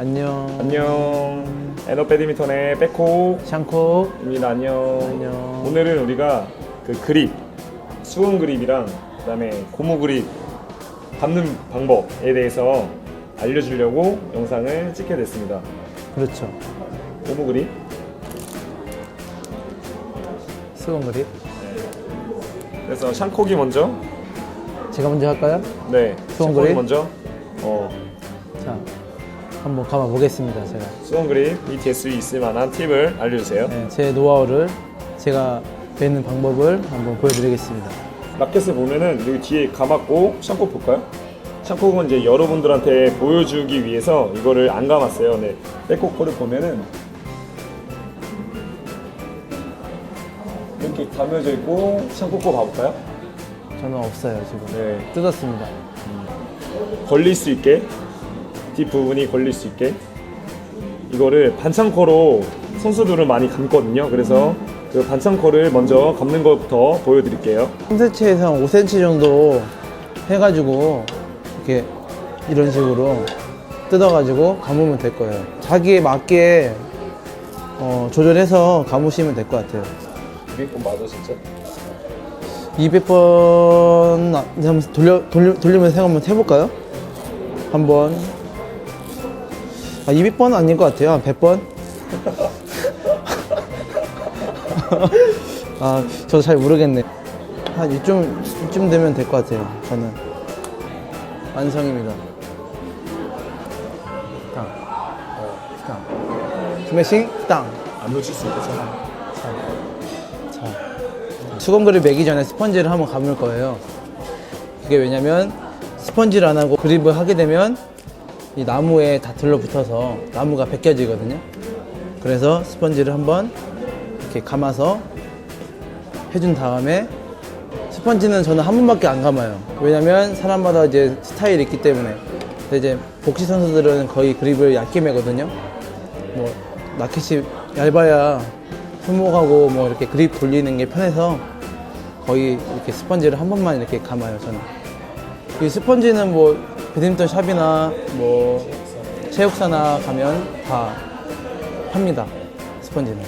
안녕. 안녕. 에너 배드민턴의 백호입니다. 샹코. 안녕. 안녕. 오늘은 우리가 그 그립, 수원 그립이랑 그다음에 고무 그립 잡는 방법에 대해서 알려주려고 영상을 찍게 됐습니다. 그렇죠. 고무 그립. 수건 그립. 그래서 샹콕이 먼저. 제가 먼저 할까요? 네. 샹콕이 그립? 먼저. 어, 자, 한번 감아 보겠습니다. 제가. 수원 그립 BTS 있을 만한 팁을 알려주세요. 네, 제 노하우를 제가 배는 방법을 한번 보여드리겠습니다. 라켓을 보면은 여기 뒤에 감았고 샹콕 볼까요? 샹콕은 이제 여러분들한테 보여주기 위해서 이거를 안 감았어요. 네. 백콕 코를 보면은 이렇게 감겨져 있고 거 봐볼까요? 저는 없어요 지금. 네. 뜯었습니다. 걸릴 수 있게 뒷부분이 걸릴 수 있게 이거를 반창코로 선수들은 많이 감거든요. 그래서 그 반창코를 먼저 감는 것부터 보여드릴게요. 3cm에서 5cm 정도 해가지고 이렇게 이런 식으로 뜯어가지고 감으면 될 거예요. 자기에 맞게 어, 조절해서 감으시면 될 것 같아요. 200번 맞아 진짜? 200번 한번 돌려, 돌려, 돌리면서 한번 해볼까요? 한번 아 200번은 아닌 것 같아요. 한 100번? 아 저도 잘 모르겠네. 한 이쯤, 이쯤 되면 될 것 같아요 저는. 완성입니다. 땅, 땅. 스매싱? 땅. 안 놓칠 수 있겠잖아. 자, 수건그립 매기 전에 스펀지를 한번 감을 거예요. 그게 왜냐면 스펀지를 안 하고 그립을 하게 되면 이 나무에 다 들러붙어서 나무가 벗겨지거든요. 그래서 스펀지를 한번 이렇게 감아서 해준 다음에 스펀지는 저는 한 번밖에 안 감아요. 왜냐면 사람마다 이제 스타일이 있기 때문에. 근데 이제 복시 선수들은 거의 그립을 얇게 매거든요. 뭐 라켓이 얇아야 손목하고 뭐 이렇게 그립 돌리는 게 편해서 거의 이렇게 스펀지를 한 번만 이렇게 감아요 저는 이 스펀지는 뭐 배드민턴 샵이나 뭐 체육사나 가면 다 팝니다 스펀지는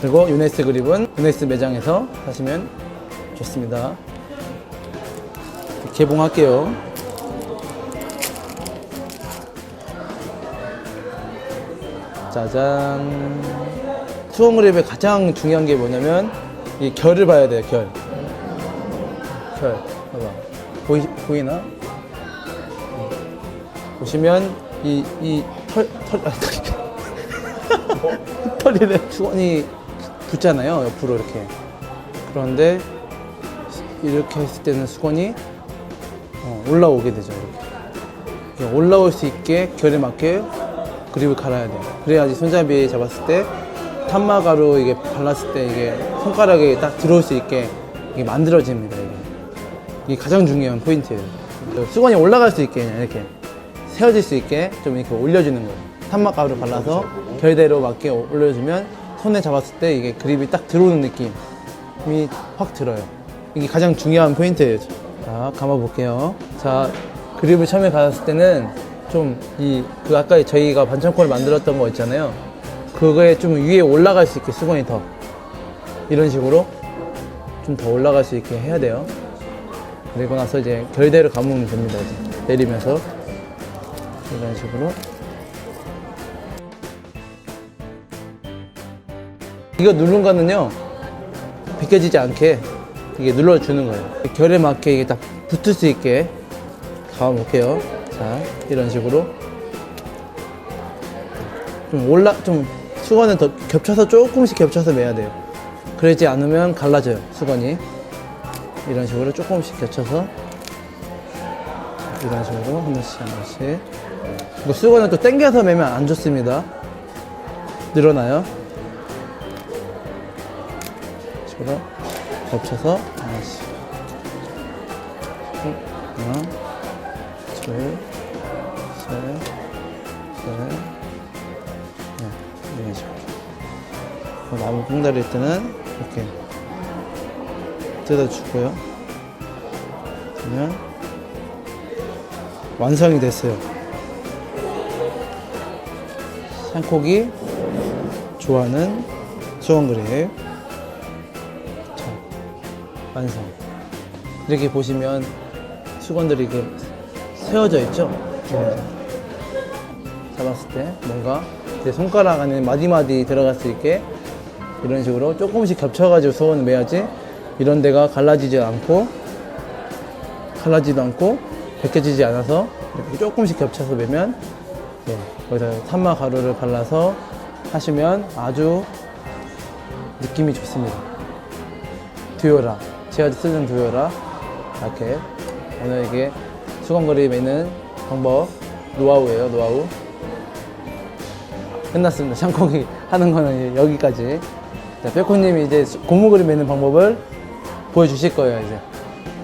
그리고 유네스 그립은 유네스 매장에서 사시면 좋습니다 개봉할게요 짜잔. 수건 그립의 가장 중요한 게 뭐냐면 이 결을 봐야 돼요, 결. 결. 봐봐. 보이, 보이나? 음. 보시면 이, 이 털, 털, 아, 털. 털이래. 수건이 붙잖아요, 옆으로 이렇게. 그런데 이렇게 했을 때는 수건이 어, 올라오게 되죠, 이렇게. 이렇게 올라올 수 있게 결에 맞게 그립을 갈아야 돼요. 그래야지 손잡이 잡았을 때 탄마가루 이게 발랐을 때 이게 손가락에 딱 들어올 수 있게 이게 만들어집니다. 이게, 이게 가장 중요한 포인트예요. 그 수건이 올라갈 수 있게 이렇게 세워질 수 있게 좀 이렇게 올려주는 거예요. 탄마가루 발라서 결대로 맞게 올려주면 손에 잡았을 때 이게 그립이 딱 들어오는 느낌이 확 들어요. 이게 가장 중요한 포인트예요. 자, 감아볼게요. 자, 그립을 처음에 갈았을 때는 좀 이 그 아까 저희가 반창고를 만들었던 거 있잖아요. 그거에 좀 위에 올라갈 수 있게 수건이 더 이런 식으로 좀 더 올라갈 수 있게 해야 돼요. 그리고 나서 이제 결대로 감으면 됩니다. 이제 내리면서 이런 식으로 이거 누른 거는요 벗겨지지 않게 이게 눌러주는 거예요. 결에 맞게 이게 딱 붙을 수 있게 감아볼게요. 자, 이런 식으로. 좀 올라, 좀 수건은 더 겹쳐서 조금씩 겹쳐서 매야 돼요. 그러지 않으면 갈라져요, 수건이. 이런 식으로 조금씩 겹쳐서. 식으로 한 번씩 한 번씩. 이거 수건은 또 당겨서 매면 안 좋습니다. 늘어나요. 식으로 겹쳐서 하나씩. 하나, 둘, 셋, 넷, 네, 이런 식으로. 그 나무 뽕다리일 때는 이렇게 뜯어주고요. 그러면 완성이 됐어요. 샹콕이 좋아하는 수건 그립. 자, 완성. 이렇게 보시면 수건들이 이렇게 세워져 있죠? 네. 잡았을 때 뭔가 내 손가락 안에 마디마디 들어갈 수 있게 이런 식으로 조금씩 겹쳐가지고 수건을 매야지 이런 데가 갈라지지 않고 갈라지도 않고 벗겨지지 않아서 이렇게 조금씩 겹쳐서 매면 네, 여기다 탄마 가루를 발라서 하시면 아주 느낌이 좋습니다. 듀오라 제가 쓰는 듀오라 이렇게 오늘 이게 수건 그림 매는 방법 노하우예요 노하우 끝났습니다. 샹콩이 하는 거는 여기까지. 자, 빼코님이 이제 고무 그림 매는 방법을 보여주실 거예요, 이제.